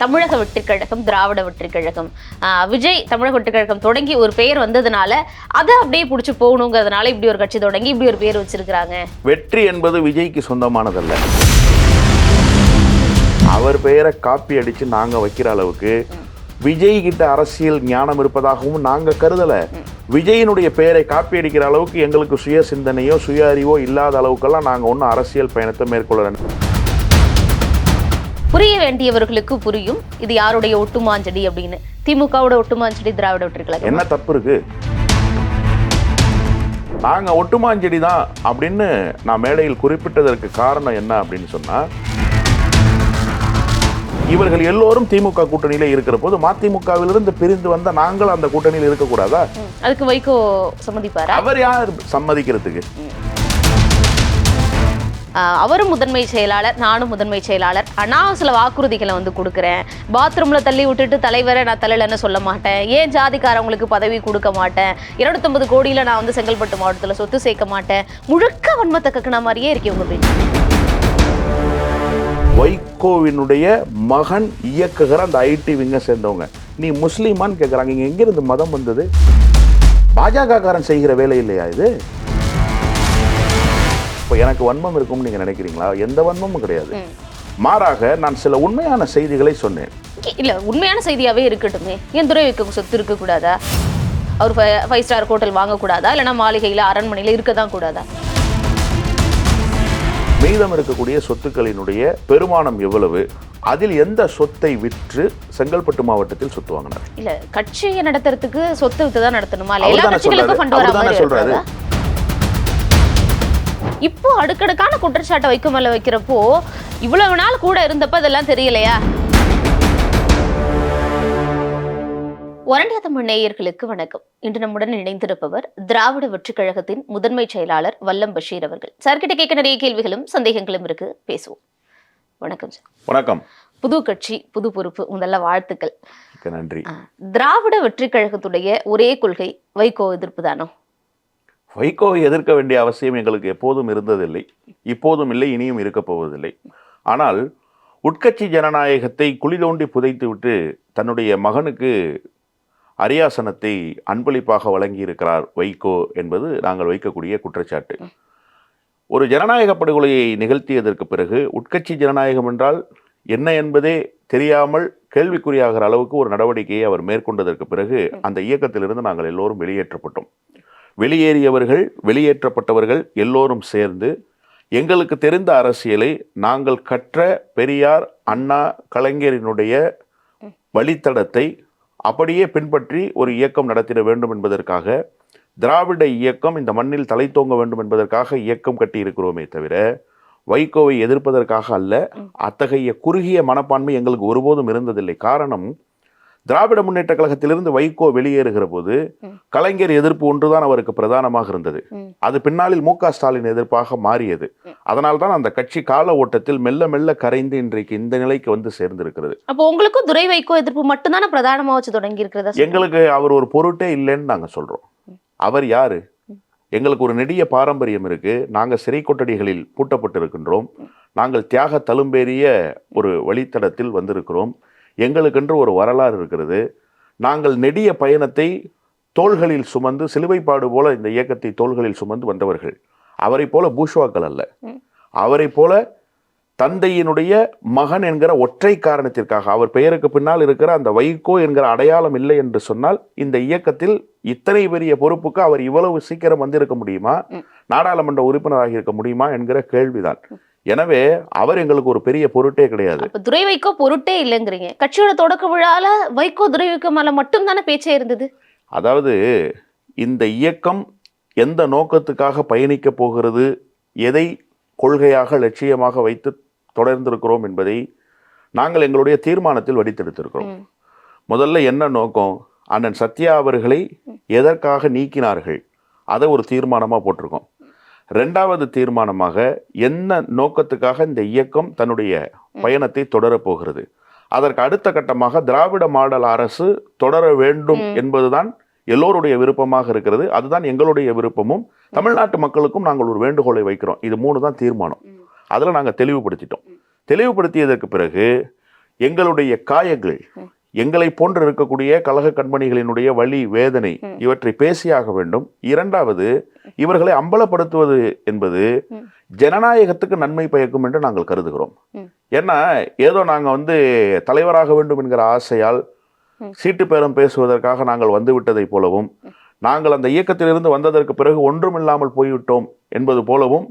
தமிழக வெற்றிக்கழகம் திராவிட வெற்றிக்கழகம். ஆஹ் விஜய் தமிழக வெற்றிக்கழகம் தொடங்கி ஒரு பெயர் வந்ததுனால அதை அப்படியே பிடிச்சி போகணுங்கிறதுனால இப்படி ஒரு கட்சி தொடங்கி இப்படி ஒரு பேர் வச்சிருக்கிறாங்க. வெற்றி என்பது விஜய்க்கு சொந்தமானதல்ல. அவர் பெயரை காப்பி அடிச்சு நாங்க வைக்கிற அளவுக்கு விஜய் கிட்ட அரசியல் ஞானம் இருப்பதாகவும் நாங்க கருதல. விஜயினுடைய பெயரை காப்பி அடிக்கிற அளவுக்கு எங்களுக்கு சுய சிந்தனையோ சுய அறிவோ இல்லாத அளவுக்கெல்லாம் நாங்கள் ஒன்றும் அரசியல் பயணத்தை மேற்கொள்ளல. புரிய வேண்டியவர்களுக்கு புரியும். இது யாருடைய ஒட்டுமாஞ்செடி அப்படின்னு. திமுகவோட ஒட்டுமாஞ்செடி திராவிட கழகம் என்ன தப்பு இருக்கு? நாங்க ஒட்டுமாஞ்செடி தான் அப்படின்னு நான் மேடையில் குறிப்பிட்டதற்கு காரணம் என்ன அப்படின்னு சொன்னா இவர்கள் எல்லோரும் திமுக கூட்டணியில இருக்கிற போது மதிமுகவிலிருந்து பிரிந்து வந்த நாங்கள் அந்த கூட்டணியில் இருக்கக்கூடாதா. அதுக்கு வைகோ சம்மதிப்பாரா? அவர் யார் சம்மதிக்கிறதுக்கு? அவரும் முதன்மை செயலாளர் நானும் முதன்மை செயலாளர். நான் சில வாக்குறுதிகளை வந்து கொடுக்குறேன். பாத்ரூம்ல தள்ளி விட்டுட்டு தலைவரை நான் தலையிலன்னு சொல்ல மாட்டேன். ஏன் ஜாதிக்காரவங்களுக்கு பதவி கொடுக்க மாட்டேன்? இருநூத்தொன்பது கோடியில நான் வந்து செங்கல்பட்டு மாவட்டத்துல சொத்து சேர்க்க மாட்டேன். முழுக்க வன்மத்தை கக்குன மாதிரியே இருக்கு உங்க பேச்சு வைகோவினுடைய மகன் இயக்குகிற அந்த ஐடி விங்க சேர்ந்தவங்க. நீ முஸ்லீமான்னு கேட்குறாங்க இங்கே எங்கிருந்து மதம் வந்தது? பாஜக காரன் செய்கிற வேலை இல்லையா இது? இப்போ எனக்கு வன்மம் இருக்கும்னு நீங்க நினைக்கிறீங்களா? எந்த வன்மமும் கிடையாது. மாறாக நான் சில உண்மையான செய்திகளை சொன்னேன். இல்ல உண்மையான செய்தியாவே இருக்கட்டுமே. ஏன் துறை வைக்க சொத்து இருக்க கூடாதா அவர் ஃபைவ் ஸ்டார் ஹோட்டல் வாங்கக்கூடாதா? இல்லைன்னா மாளிகையில அரண்மனையில இருக்க தான் கூடாதா? மீதம் இருக்கக்கூடிய சொத்துக்களினுடைய பெருமானம் எவ்வளவு? அதில் எந்த சொத்தை விற்று செங்கல்பட்டு மாவட்டத்தில் சொத்து வாங்கினார்? இல்ல கட்சியை நடத்துறதுக்கு சொத்து வித்து தான் நடத்தணுமா? இல்ல எல்லா கட்சிகளுக்கும் ஃபண்ட் வர. மாதிரி சொல்றாரு. இப்போ அடுக்கடுக்கான குற்றச்சாட்டை வைக்க மேல வைக்கிறப்போ இவ்வளவு நாள் கூட இருந்தப்ப இதெல்லாம் தெரியலையா? ஒரண்டிய தமிழ் நேயர்களுக்கு வணக்கம். இன்று நம்முடன் இணைந்திருப்பவர் திராவிட வெற்றிக் கழகத்தின் முதன்மை செயலாளர் வல்லம் பஷீர் அவர்கள். சார்கிட்ட கேட்க நிறைய கேள்விகளும் சந்தேகங்களும் இருக்கு. பேசுவோம். வணக்கம் சார். வணக்கம். புது கட்சி புது பொறுப்பு முதல்ல வாழ்த்துக்கள். மிக்க நன்றி. திராவிட வெற்றிக் கழகத்துடைய ஒரே கொள்கை வைகோ எதிர்ப்பு தானோ? வைகோவை எதிர்க்க வேண்டிய அவசியம் எங்களுக்கு எப்போதும் இருந்ததில்லை இப்போதும் இல்லை இனியும் இருக்கப் போவதில்லை. ஆனால் உட்கட்சி ஜனநாயகத்தை குழி தோண்டி புதைத்துவிட்டு தன்னுடைய மகனுக்கு அரியாசனத்தை அன்பளிப்பாக வழங்கியிருக்கிறார் வைகோ என்பது நாங்கள் வைக்கக்கூடிய குற்றச்சாட்டு. ஒரு ஜனநாயக படுகொலையை நிகழ்த்தியதற்கு பிறகு உட்கட்சி ஜனநாயகம் என்றால் என்ன என்பதே தெரியாமல் கேள்விக்குறியாகிற அளவுக்கு ஒரு நடவடிக்கையை அவர் மேற்கொண்டதற்கு பிறகு அந்த இயக்கத்திலிருந்து நாங்கள் எல்லோரும் வெளியேற்றப்பட்டோம். வெளியேறியவர்கள் வெளியேற்றப்பட்டவர்கள் எல்லோரும் சேர்ந்து எங்களுக்கு தெரிந்த அரசியலை நாங்கள் கற்ற பெரியார் அண்ணா கலைஞரினுடைய வழித்தடத்தை அப்படியே பின்பற்றி ஒரு இயக்கம் நடத்திட வேண்டும் என்பதற்காக திராவிட இயக்கம் இந்த மண்ணில் தலை தோங்க வேண்டும் என்பதற்காக இயக்கம் கட்டி இருக்கிறோமே தவிர வைகோவை எதிர்ப்பதற்காக அல்ல அத்தகைய குறுகிய மனப்பான்மை எங்களுக்கு ஒருபோதும் இருந்ததில்லை. காரணம் திராவிட முன்னேற்ற கழகத்திலிருந்து வைகோ வெளியேறுகிற போது கலைஞர் எதிர்ப்பு ஒன்றுதான் அவருக்கு பிரதானமாக இருந்தது. அது பின்னாளில் மு க ஸ்டாலின் எதிர்ப்பாக மாறியது. அதனால்தான் அந்த கட்சி கால ஓட்டத்தில் மெல்ல மெல்ல கரைந்து இன்றைக்கு இந்த நிலைக்கு வந்து சேர்ந்திருக்கிறது. அப்போ உங்களுக்கும் துரை வைகோ எதிர்ப்பு மட்டும்தானே பிரதானமா வச்சு தொடங்கி இருக்கிறதா எங்களுக்கு அவர் ஒரு பொருட்டே இல்லைன்னு நாங்க சொல்றோம். அவர் யாரு? எங்களுக்கு ஒரு நெடிய பாரம்பரியம் இருக்கு. நாங்க சிறை கொட்டடிகளில் பூட்டப்பட்டு இருக்கின்றோம் நாங்கள் தியாக தழும்பேறிய ஒரு வழித்தடத்தில் வந்திருக்கிறோம். எங்களுக்கென்று ஒரு வரலாறு இருக்கிறது. நாங்கள் நெடிய பயணத்தை தோள்களில் சுமந்து சிலுவைப்பாடு போல இந்த இயக்கத்தை தோள்களில் சுமந்து வந்தவர்கள். அவரை போல பூஷ்வாக்கள் அல்ல. அவரை போல தந்தையினுடைய மகன் என்கிற ஒற்றை காரணத்திற்காக அவர் பெயருக்கு பின்னால் இருக்கிற அந்த வைகோ என்கிற அடையாளம் இல்லை என்று சொன்னால் இந்த இயக்கத்தில் இத்தனை பெரிய பொறுப்புக்கு அவர் இவ்வளவு சீக்கிரம் வந்திருக்க முடியுமா. நாடாளுமன்ற உறுப்பினராக இருக்க முடியுமா? என்கிற கேள்விதான். எனவே அவர் எங்களுக்கு ஒரு பெரிய பொருட்டே கிடையாது. துரை வைகோ பொருட்டே இல்லைங்கிறீங்க. கட்சியோட தொடக்க விழால வைகோ துரை வைகோ மேல மட்டும் தானே பேச்சே இருந்தது? அதாவது இந்த இயக்கம் எந்த நோக்கத்துக்காக பயணிக்க போகிறது எதை கொள்கையாக லட்சியமாக வைத்து தொடர்ந்திருக்கிறோம் என்பதை நாங்கள் எங்களுடைய தீர்மானத்தில் வடித்தெடுத்திருக்கிறோம். முதல்ல என்ன நோக்கம்? அண்ணன் சத்யா அவர்களை எதற்காக நீக்கினார்கள்? அதை ஒரு தீர்மானமாக போட்டிருக்கோம். ரெண்டாவது தீர்மானமாக என்ன நோக்கத்துக்காக இந்த இயக்கம் தன்னுடைய பயணத்தை தொடரப் போகிறது? அதற்கு அடுத்த கட்டமாக திராவிட மாடல் அரசு தொடர வேண்டும். என்பதுதான் எல்லோருடைய விருப்பமாக இருக்கிறது. அதுதான் எங்களுடைய விருப்பமும். தமிழ்நாட்டு மக்களுக்கும் நாங்கள் ஒரு வேண்டுகோளை வைக்கிறோம். இது மூணு தான் தீர்மானம். அதில் நாங்கள் தெளிவுபடுத்திட்டோம். தெளிவுபடுத்தியதற்கு பிறகு எங்களுடைய காயங்கள் எங்களை போன்று இருக்கக்கூடிய கழக கண்மணிகளினுடைய வலி வேதனை இவற்றை பேசியாக வேண்டும் இரண்டாவது இவர்களை அம்பலப்படுத்துவது என்பது. ஜனநாயகத்துக்கு நன்மை பயக்கும் என்று நாங்கள் கருதுகிறோம். ஏன்னா ஏதோ நாங்கள் வந்து தலைவராக வேண்டும் என்கிற ஆசையால். சீட்டு பேரம் பேசுவதற்காக நாங்கள் வந்து விட்டதைப் போலவும் நாங்கள் அந்த இயக்கத்திலிருந்து வந்ததற்கு பிறகு ஒன்றுமில்லாமல் போய்விட்டோம் என்பது போலவும்.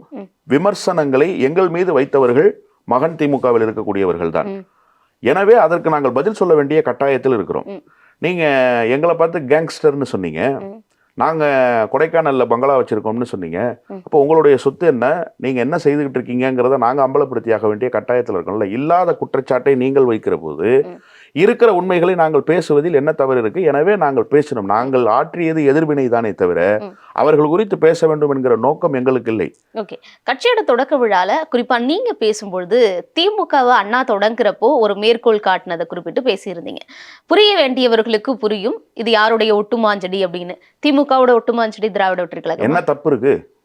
விமர்சனங்களை எங்கள் மீது வைத்தவர்கள் மகன் திமுகவில் இருக்கக்கூடியவர்கள் தான். எனவே அதற்கு நாங்கள் பதில் சொல்ல வேண்டிய கட்டாயத்தில் இருக்கிறோம் ம். நீங்க எங்களை பார்த்து கேங்ஸ்டர்னு சொன்னீங்க ம். நாங்க கொடைக்கானல்ல பங்களா வச்சிருக்கோம்னு சொன்னீங்க. அப்போ உங்களுடைய சொத்து என்ன நீங்க என்ன செய்துகிட்டு இருக்கீங்கிறத நாங்க அம்பலப்படுத்தியாக வேண்டிய கட்டாயத்தில் இருக்கோம்ல இல்லாத குற்றச்சாட்டை நீங்கள் வைக்கிற போது. இருக்கிற உண்மைகளை நாங்கள் பேசுவதில் என்ன தவறு இருக்கு? எனவே நாங்கள் பேசினோம். நாங்கள் ஆற்றியது எதிர்வினை தானே தவிர. அவர்கள் குறித்து பேச வேண்டும் என்கிற நோக்கம் எங்களுக்கு இல்லை. ஓகே. கட்சியோட தொடக்க விழால குறிப்பா நீங்க பேசும்பொழுது திமுகவை அண்ணா தொடங்குறப்போ ஒரு மேற்கோள் காட்டினதை குறிப்பிட்டு பேசியிருந்தீங்க. புரிய வேண்டியவர்களுக்கு புரியும் இது யாருடைய ஒட்டுமாஞ்செடி அப்படின்னு. திமுகவோட ஒட்டுமாஞ்செடி திராவிட கழகம். என்ன தப்பு இருக்கு?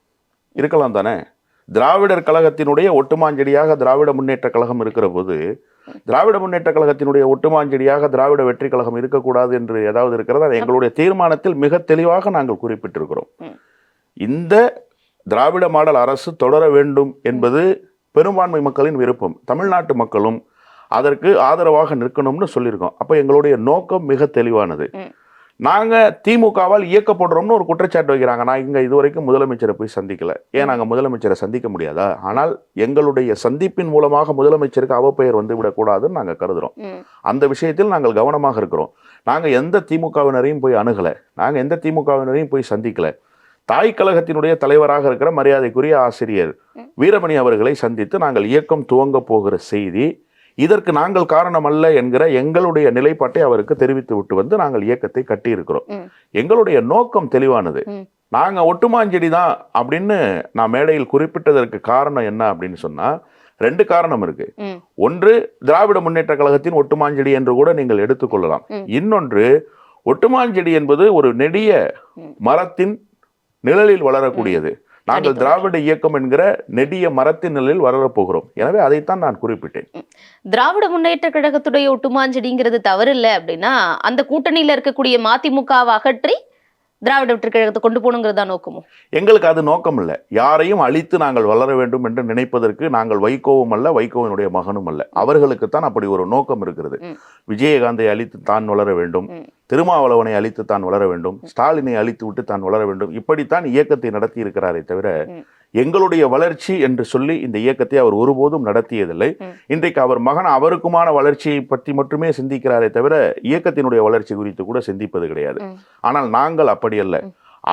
இருக்கலாம் தானே. திராவிடர் கழகத்தினுடைய ஒட்டுமாஞ்செடியாக திராவிட முன்னேற்ற கழகம் இருக்கிற போது திராவிட முன்னேற்ற கழகத்தினுடைய ஒட்டுமாஞ்செடியாக திராவிட வெற்றி கழகம் இருக்கக்கூடாது என்று ஏதாவது இருக்கிறது? அது எங்களுடைய தீர்மானத்தில் மிக தெளிவாக நாங்கள் குறிப்பிட்டிருக்கிறோம். இந்த திராவிட மாடல் அரசு தொடர வேண்டும் என்பது பெரும்பான்மை மக்களின் விருப்பம். தமிழ்நாட்டு மக்களும் அதற்கு ஆதரவாக நிற்கணும்னு சொல்லியிருக்கோம். அப்போ எங்களுடைய நோக்கம் மிக தெளிவானது. ம். நாங்க திமுகவால் இயக்கப்படுறோம்னு ஒரு குற்றச்சாட்டு வைக்கிறாங்க. நான் இங்க இதுவரைக்கும் முதலமைச்சரை போய் சந்திக்கல. ஏன் நாங்க முதலமைச்சரை சந்திக்க முடியாதா? ஆனால் எங்களுடைய சந்திப்பின் மூலமாக முதலமைச்சருக்கு அவப்பெயர் வந்து விடக்கூடாதுன்னு நாங்க கருதுறோம். ம். அந்த விஷயத்தில் நாங்கள் கவனமாக இருக்கிறோம். நாங்க எந்த திமுகவினரையும் போய் அணுகல. நாங்க எந்த திமுகவினரையும் போய் சந்திக்கல. தாய் கழகத்தினுடைய தலைவராக இருக்கிற மரியாதைக்குரிய ஆசிரியர் வீரமணி அவர்களை சந்தித்து நாங்கள் இயக்கம் துவங்க போகிற செய்தி இதற்கு நாங்கள் காரணம் அல்ல என்கிற எங்களுடைய நிலைப்பாட்டை அவருக்கு தெரிவித்து விட்டு வந்து நாங்கள் இயக்கத்தை கட்டியிருக்கிறோம். எங்களுடைய நோக்கம் தெளிவானது ம். நாங்க ஒட்டுமாஞ்செடி தான் அப்படின்னு நான் மேடையில் குறிப்பிட்டதற்கு காரணம் என்ன அப்படின்னு சொன்னா ரெண்டு காரணம் இருக்கு. ஒன்று திராவிட முன்னேற்ற கழகத்தின் ஒட்டுமாஞ்செடி என்று கூட நீங்கள் எடுத்துக்கொள்ளலாம். இன்னொன்று ஒட்டுமாஞ்செடி என்பது ஒரு நெடிய. மரத்தின் நிழலில் வளரக்கூடியது நாங்கள். திராவிட இயக்கம் என்கிற நெடிய மரத்தின் நிழலில் வளரப் போகிறோம் எனவே அதைத்தான் நான் குறிப்பிட்டேன். திராவிட முன்னேற்ற கழகத்துடைய ஒட்டுமாஞ்செடிங்கிறது தவறு இல்லை அப்படின்னா அந்த கூட்டணியில இருக்கக்கூடிய மதிமுகவை அகற்றி திராவிட வெற்றி கழகத்தை கொண்டு போகணுங்கிறது தான் நோக்கமோ? எங்களுக்கு அது நோக்கம் இல்லை யாரையும் அழித்து நாங்கள் வளர வேண்டும் என்று நினைப்பதற்கு நாங்கள் வைகோவும் அல்ல வைகோவினுடைய மகனும் அல்ல. அவர்களுக்குத்தான் அப்படி ஒரு நோக்கம் இருக்கிறது. விஜயகாந்தை அழித்து தான் வளர வேண்டும். திருமாவளவனை அழித்து தான் வளர வேண்டும். ஸ்டாலினை அழித்து விட்டு தான் வளர வேண்டும். இப்படித்தான் இயக்கத்தை நடத்தி இருக்கிறாரே தவிர. எங்களுடைய வளர்ச்சி என்று சொல்லி இந்த இயக்கத்தை அவர் ஒருபோதும் நடத்தியதில்லை. இன்றைக்கு அவர் மகன் அவருக்குமான வளர்ச்சியை பற்றி மட்டுமே சிந்திக்கிறாரே தவிர இயக்கத்தினுடைய வளர்ச்சி குறித்து கூட சிந்திப்பது கிடையாது. ஆனால் நாங்கள் அப்படி அல்ல.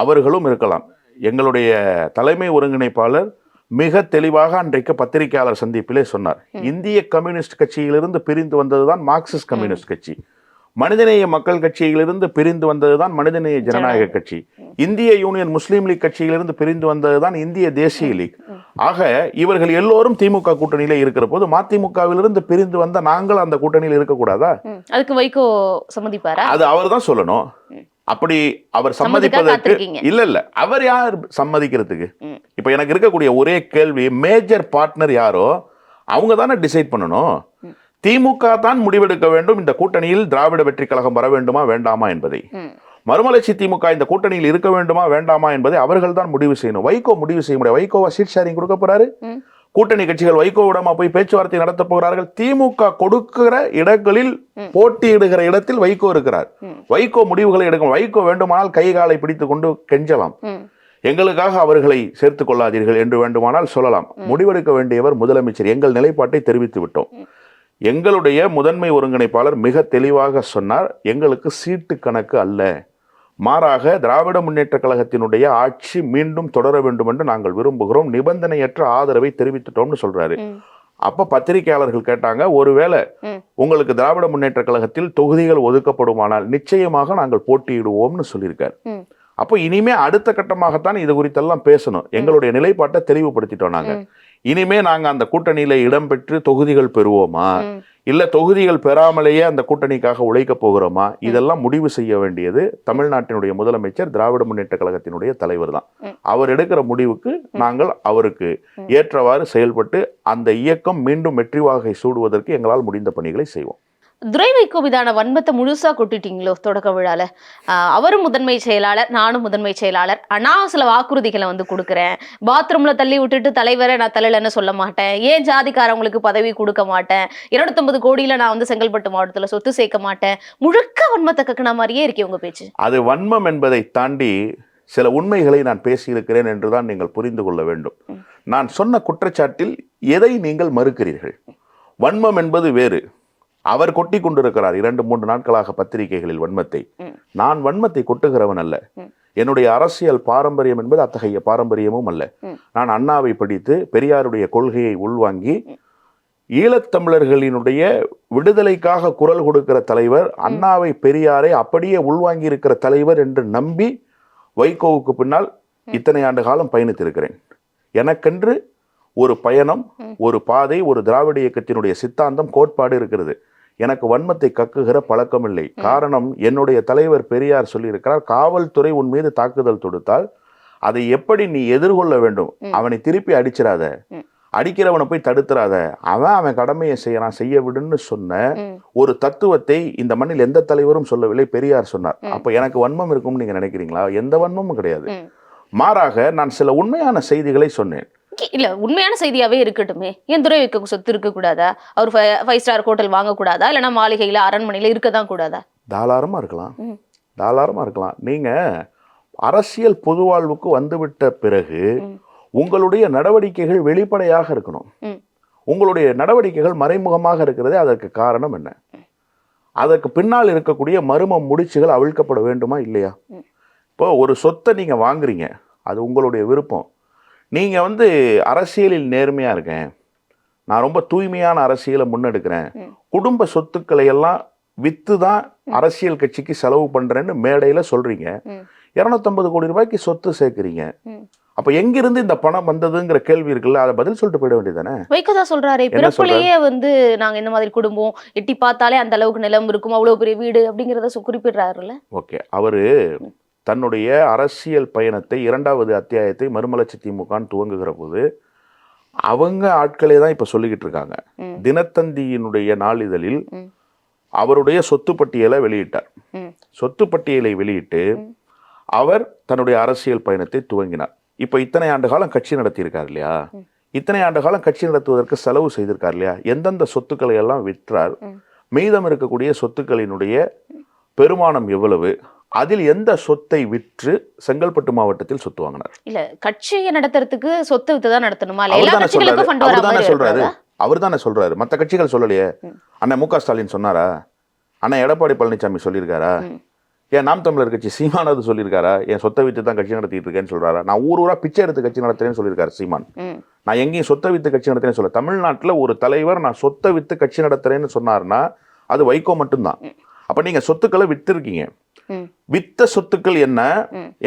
அவர்களும் இருக்கலாம். எங்களுடைய தலைமை ஒருங்கிணைப்பாளர் மிக தெளிவாக அன்றைக்கு பத்திரிகையாளர் சந்திப்பிலே சொன்னார். இந்திய கம்யூனிஸ்ட் கட்சியிலிருந்து பிரிந்து வந்ததுதான் மார்க்சிஸ்ட் கம்யூனிஸ்ட் கட்சி. மனிதநேய மக்கள் கட்சியிலிருந்து பிரிந்து வந்ததுதான் மனிதநேய ஜனநாயக கட்சி. இந்திய யூனியன் முஸ்லீம் லீக் கட்சியிலிருந்து பிரிந்து வந்ததுதான் இந்திய தேசிய லீக். ஆக இவர்கள் எல்லோரும் திமுக கூட்டணியில இருக்கிற போது மதிமுகவிலிருந்து பிரிந்து வந்த நாங்கள் அந்த கூட்டணியில் இருக்கக்கூடாதா. அதுக்கு வைகோ சம்மதிப்பாரா? அது அவர் தான் சொல்லணும் அப்படி அவர் சம்மதிப்பதற்கு. இல்ல இல்ல அவர் யார் சம்மதிக்கிறதுக்கு. இப்ப எனக்கு இருக்கக்கூடிய ஒரே கேள்வி மேஜர் பார்ட்னர் யாரோ? அவங்க தானே டிசைட் பண்ணணும். திமுக தான் முடிவெடுக்க வேண்டும். இந்த கூட்டணியில் திராவிட வெற்றி கழகம் வர வேண்டுமா வேண்டாமா என்பதை. மறுமலர்ச்சி திமுக இந்த கூட்டணியில் இருக்க வேண்டுமா வேண்டாமா என்பதை அவர்கள் தான் முடிவு செய்யணும். வைகோ முடிவு செய்ய முடியாது. வைகோவா சீட் ஷேரிங் கொடுக்க போறாரு. கூட்டணி கட்சிகள் வைகோவிடமா போய் பேச்சுவார்த்தை நடத்த போகிறார்கள். திமுக கொடுக்கிற இடங்களில் போட்டியிடுகிற இடத்தில் வைகோ இருக்கிறார். வைகோ முடிவுகளை எடுக்கும் வைகோ வேண்டுமானால் கை காலை பிடித்துக் கொண்டு கெஞ்சலாம். எங்களுக்காக அவர்களை சேர்த்துக் கொள்ளாதீர்கள் என்று வேண்டுமானால் சொல்லலாம். முடிவெடுக்க வேண்டியவர் முதலமைச்சர். எங்கள் நிலைப்பாட்டை தெரிவித்து விட்டோம். எங்களுடைய முதன்மை ஒருங்கிணைப்பாளர் மிக தெளிவாக சொன்னார் எங்களுக்கு சீட்டு கணக்கு அல்ல மாறாக திராவிட முன்னேற்ற கழகத்தினுடைய ஆட்சி மீண்டும் தொடர வேண்டும் என்று நாங்கள் விரும்புகிறோம் நிபந்தனையற்ற ஆதரவை தெரிவித்துட்டோம்னு சொல்றாரு. அப்ப பத்திரிகையாளர்கள் கேட்டாங்க ஒருவேளை. உங்களுக்கு திராவிட முன்னேற்ற கழகத்தில் தொகுதிகள் ஒதுக்கப்படுமானால் நிச்சயமாக நாங்கள் போட்டியிடுவோம்னு சொல்லியிருக்காரு. அப்போ இனிமே அடுத்த கட்டமாகத்தான் இது குறித்தெல்லாம் பேசணும் எங்களுடைய நிலைப்பாட்டை தெளிவுபடுத்திட்டோம் நாங்க ம். இனிமே நாங்க அந்த கூட்டணியில இடம்பெற்று தொகுதிகள் பெறுவோமா. இல்ல தொகுதிகள் பெறாமலேயே அந்த கூட்டணிக்காக உழைக்க போகிறோமா? இதெல்லாம் முடிவு செய்ய வேண்டியது தமிழ்நாட்டினுடைய முதலமைச்சர் திராவிட முன்னேற்ற கழகத்தினுடைய தலைவர் தான். அவர் எடுக்கிற முடிவுக்கு நாங்கள் அவருக்கு ஏற்றவாறு செயல்பட்டு அந்த இயக்கம் மீண்டும் வெற்றி வாகை சூடுவதற்கு எங்களால் முடிந்த பணிகளை செய்வோம். துரை வைகோ மீதான வன்மத்தை முழுசா கொட்டிட்டீங்களோ தொடக்க ஆஹ் அவரும் முதன்மை செயலாளர் நானும் முதன்மை செயலாளர். ஆனா சில வாக்குறுதிகளை வந்து கொடுக்குறேன். பாத்ரூம்ல தள்ளி விட்டுட்டு தலைவரை நான் தலையிலன்னு சொல்ல மாட்டேன். ஏன் ஜாதிக்காரவங்களுக்கு பதவி கொடுக்க மாட்டேன்? இருநூத்தம்பது கோடியில நான் வந்து செங்கல்பட்டு மாவட்டத்துல சொத்து சேர்க்க மாட்டேன். முழுக்க வன்மத்தை கக்குன மாதிரியே இருக்கே உங்க பேச்சு. அது வன்மம் என்பதை தாண்டி சில உண்மைகளை நான் பேசியிருக்கிறேன் என்றுதான் நீங்கள் புரிந்து கொள்ள வேண்டும். நான் சொன்ன குற்றச்சாட்டில் எதை நீங்கள் மறுக்கிறீர்கள்? வன்மம் என்பது வேறு. அவர் கொட்டி கொண்டிருக்கிறார். இரண்டு மூன்று நாட்களாக பத்திரிகைகளில் வன்மத்தை. நான் வன்மத்தை கொட்டுகிறவன் அல்ல. என்னுடைய அரசியல் பாரம்பரியம் என்பது அத்தகைய பாரம்பரியமும் அல்ல. நான் அண்ணாவை படித்து பெரியாருடைய கொள்கையை உள்வாங்கி ஈழத்தமிழர்களினுடைய விடுதலைக்காக குரல் கொடுக்கிற தலைவர் அண்ணாவை பெரியாரை அப்படியே உள்வாங்கி இருக்கிற தலைவர் என்று நம்பி வைகோவுக்கு பின்னால் இத்தனை ஆண்டு காலம் பயணித்திருக்கிறேன். எனக்கென்று ஒரு பயணம் ஒரு பாதை ஒரு திராவிட இயக்கத்தினுடைய சித்தாந்தம் கோட்பாடு இருக்கிறது. எனக்கு வன்மத்தை கக்குகிற பழக்கம் இல்லை காரணம் என்னுடைய தலைவர் பெரியார் சொல்லியிருக்கிறார் காவல்துறை உன் மீது தாக்குதல் தொடுத்தால் அதை எப்படி நீ எதிர்கொள்ள வேண்டும்? அவனை திருப்பி அடிச்சிடாத. அடிக்கிறவனை போய் தடுத்துறாத. அவன் அவன் கடமையை செய்யறான் செய்ய விடுன்னு சொன்ன. ஒரு தத்துவத்தை இந்த மண்ணில் எந்த தலைவரும் சொல்லவில்லை பெரியார் சொன்னார். அப்ப எனக்கு வன்மம் இருக்கும்னு நீங்க நினைக்கிறீங்களா? எந்த வன்மமும் கிடையாது. மாறாக நான் சில உண்மையான செய்திகளை சொன்னேன். இல்ல உண்மையான செய்தியாவே இருக்கட்டுமே. ஏன் துரை வைக்க சொத்து இருக்க கூடாதா அவர் ஃபைவ் ஸ்டார் ஹோட்டல் வாங்க கூடாதா இல்லைன்னா மாளிகையில அரண்மனையில இருக்கதான் கூடாதா? தாராளமா இருக்கலாம். ம். தாராளமா இருக்கலாம். நீங்க அரசியல் பொது வாழ்வுக்கு வந்துவிட்ட பிறகு. உங்களுடைய நடவடிக்கைகள் வெளிப்படையாக இருக்கணும். உங்களுடைய நடவடிக்கைகள் மறைமுகமாக இருக்கிறதே அதற்கு காரணம் என்ன? அதற்கு பின்னால் இருக்கக்கூடிய மர்ம முடிச்சுகள் அவிழ்க்கப்பட வேண்டுமா இல்லையா. இப்போ ஒரு சொத்தை நீங்க வாங்குறீங்க. அது உங்களுடைய விருப்பம். நீங்க வந்து அரசியலில் நேர்மையா இருக்கேன். நான் ரொம்ப தூய்மையான அரசியலை முன்னெடுக்கிறேன். குடும்ப சொத்துக்களை எல்லாம் வித்து தான் அரசியல் கட்சிக்கு செலவு பண்றேன்னு மேடையில சொல்றீங்க. ம். இரநூத்தம்பது கோடி ரூபாய்க்கு சொத்து சேர்க்குறீங்க. அப்ப எங்கிருந்து இந்த பணம் வந்ததுங்கிற கேள்வி இருக்குல்ல அதை பதில் சொல்லிட்டு போயிட வேண்டியதானே வைகோ தான் சொல்றாரு பிறப்புலயே வந்து நாங்க இந்த மாதிரி குடும்பம் எட்டி பார்த்தாலே அந்த அளவுக்கு நிலம் இருக்கும் அவ்வளவு பெரிய வீடு அப்படிங்கறத குறிப்பிடுறாருல்ல? ஓகே அவரு தன்னுடைய அரசியல் பயணத்தை இரண்டாவது அத்தியாயத்தை மறுமலர்ச்சி திமுகன்னு துவங்குகிற போது அவங்க ஆட்களே தான் இப்ப சொல்லிக்கிட்டு இருக்காங்க. தினத்தந்தியினுடைய நாளிதழில். அவருடைய சொத்து பட்டியலை வெளியிட்டார். சொத்து பட்டியலை வெளியிட்டு அவர் தன்னுடைய அரசியல் பயணத்தை துவங்கினார். இப்போ இத்தனை ஆண்டு காலம் கட்சி நடத்தியிருக்கார் இல்லையா? இத்தனை ஆண்டு காலம் கட்சி நடத்துவதற்கு செலவு செய்திருக்கார் இல்லையா? எந்தெந்த சொத்துக்களை எல்லாம் விற்றார். மீதம் இருக்கக்கூடிய சொத்துக்களினுடைய பெருமானம் எவ்வளவு? அதில் எந்த சொத்தை விற்று செங்கல்பட்டு மாவட்டத்தில் சொத்து வாங்கினார்? இல்ல கட்சியை நடத்துறதுக்கு சொத்து வித்து தான் நடத்தணுமா அவர் தானே சொல்றாரு. அவர் தானே சொல்றாரு. மற்ற கட்சிகள் சொல்லலையே. ம். அண்ணன் மு க ஸ்டாலின் சொன்னாரா? அண்ணன் எடப்பாடி பழனிசாமி சொல்லியிருக்காரா. ஏன் நாம் தமிழர் கட்சி சீமானது சொல்லியிருக்காரா? என் சொத்தை வித்து தான் கட்சி நடத்திட்டு இருக்கேன்னு சொல்றாரா? நான் ஊர் ஊரா பிச்சை எடுத்து கட்சி நடத்துறேன்னு சொல்லியிருக்காரு சீமான். நான் எங்கேயும் சொத்தை வித்து கட்சி நடத்துறேன்னு சொல்ல. தமிழ்நாட்டில் ஒரு தலைவர் நான் சொத்தை வித்து கட்சி நடத்துறேன்னு சொன்னார்னா அது வைகோ மட்டும்தான். அப்ப நீங்க சொத்துக்களை வித்திருக்கீங்க. ம். வித்த சொத்துக்கள் என்ன.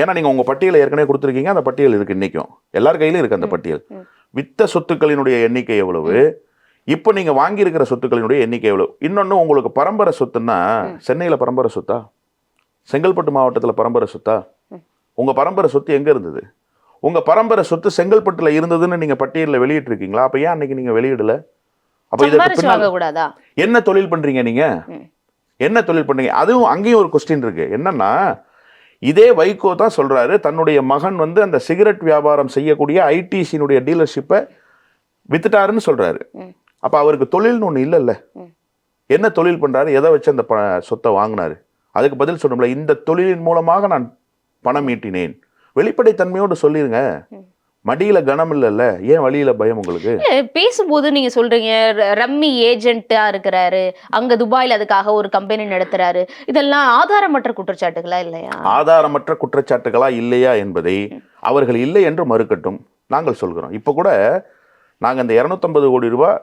ஏன்னா நீங்க உங்க பட்டியலை ஏற்கனவே கொடுத்துருக்கீங்க. அந்த பட்டியல் இருக்கு இன்னைக்கும். எல்லார் கையிலும் இருக்கு அந்த பட்டியல். வித்த சொத்துக்களினுடைய எண்ணிக்கை எவ்வளவு? இப்போ நீங்க வாங்கி இருக்கிற சொத்துக்களினுடைய எண்ணிக்கை எவ்வளவு? இன்னொன்னு உங்களுக்கு பரம்பரை சொத்துன்னா சென்னையில பரம்பரை சொத்தா? செங்கல்பட்டு மாவட்டத்துல பரம்பரை சொத்தா? உங்க பரம்பரை சொத்து எங்க இருந்தது? உங்க பரம்பரை சொத்து செங்கல்பட்டுல இருந்ததுன்னு நீங்க பட்டியலில் வெளியிட்டிருக்கீங்களா? அப்ப ஏன் அன்னைக்கு நீங்க வெளியிடல? அப்ப இதற்கு பின்னால் என்ன தொழில் பண்றீங்க நீங்க. என்ன தொழில் பண்றீங்க அதுவும் அங்கேயும் ஒரு கொஸ்டின் இருக்கு. என்னன்னா இதே வைகோ தான் சொல்றாரு தன்னுடைய மகன் வந்து அந்த சிகரெட் வியாபாரம் செய்யக்கூடிய ஐடிசியினுடைய டீலர்ஷிப்பை வித்துட்டாருன்னு சொல்றாரு. ம். அப்ப அவருக்கு தொழில்னு ஒண்ணு இல்லைல்ல. என்ன தொழில் பண்றாரு? எதை வச்சு அந்த ப சொத்தை வாங்கினாரு? அதுக்கு பதில் சொல்லணும்ல இந்த தொழிலின் மூலமாக நான் பணம் ஈட்டினேன். வெளிப்படைத்தன்மையோடு சொல்லிருங்க. மடியில கனம் இல்லைல்ல? ஏன் வழியில பயம் உங்களுக்கு? பேசும்போது நீங்க சொல்றீங்க ர- ரம்மி ஏஜென்ட்டா இருக்கிறாரு. அங்க துபாயில அதுக்காக ஒரு கம்பெனி நடத்துறாரு. இதெல்லாம் ஆதாரமற்ற குற்றச்சாட்டுகளா இல்லையா? ஆதாரமற்ற குற்றச்சாட்டுகளா இல்லையா என்பதை அவர்கள் இல்லை என்று மறுக்கட்டும். நாங்கள் சொல்கிறோம். இப்போ கூட நாங்கள் இந்த இரநூத்தம்பது கோடி ரூபாய்